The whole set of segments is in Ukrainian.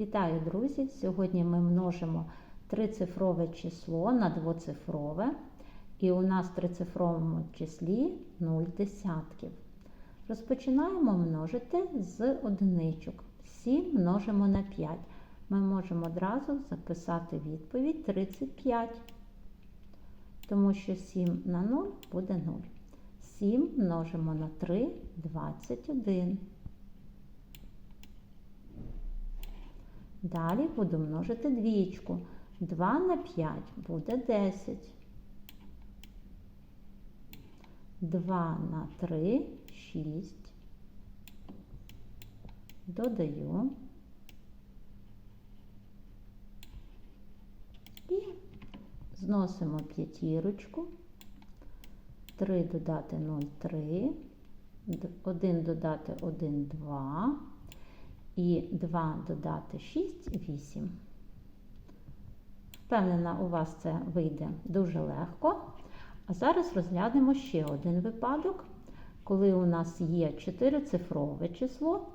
Вітаю, друзі! Сьогодні ми множимо трицифрове число на двоцифрове, і у нас в трицифровому числі 0 десятків. Розпочинаємо множити з одиничок. 7 множимо на 5. Ми можемо одразу записати відповідь 35, тому що 7 на 0 буде 0. 7 множимо на 3 21. Далі буду множити двічку. 2 на 5 буде 10. 2 на 3 6. Додаю. І зносимо п'ятірочку. 3 додати 0, 3. 1 додати 1, 2. І 2 додати 6 8. Впевнена, у вас це вийде дуже легко. А зараз розглянемо ще один випадок, коли у нас є чотирицифрове число,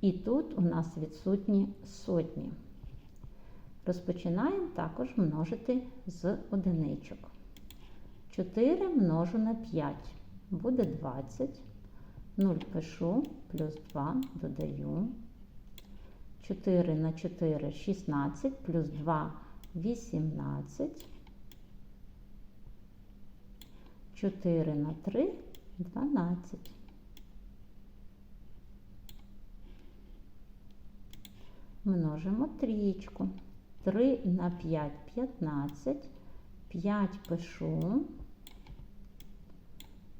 і тут у нас відсутні сотні. Розпочинаємо також множити з одиничок. 4 множу на 5 буде 20. 0 пишу, плюс 2 додаю. 4 на 4 16, плюс 2 18. 4 на 3 12. Множимо трієчку. 3 на 5 15. 5 пишу.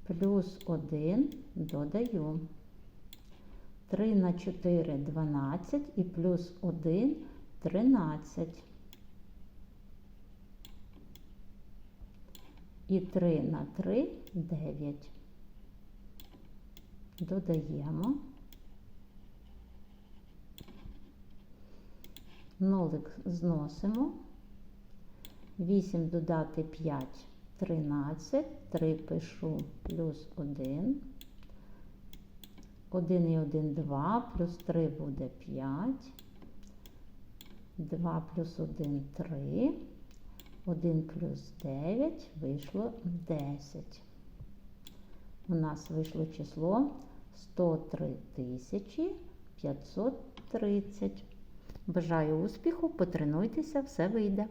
Плюс 1 додаю. 3 на 4 12 і плюс 1 13. І 3 на 3 9. Додаємо. Нолик зносимо. 8 додати 5 13. 3 пишу плюс 1. 1 і 1 2, плюс 3 буде 5. 2 плюс 1 3. 1 плюс 9 вийшло 10. У нас вийшло число 103 тисячі 530. Бажаю успіху, потренуйтеся, все вийде.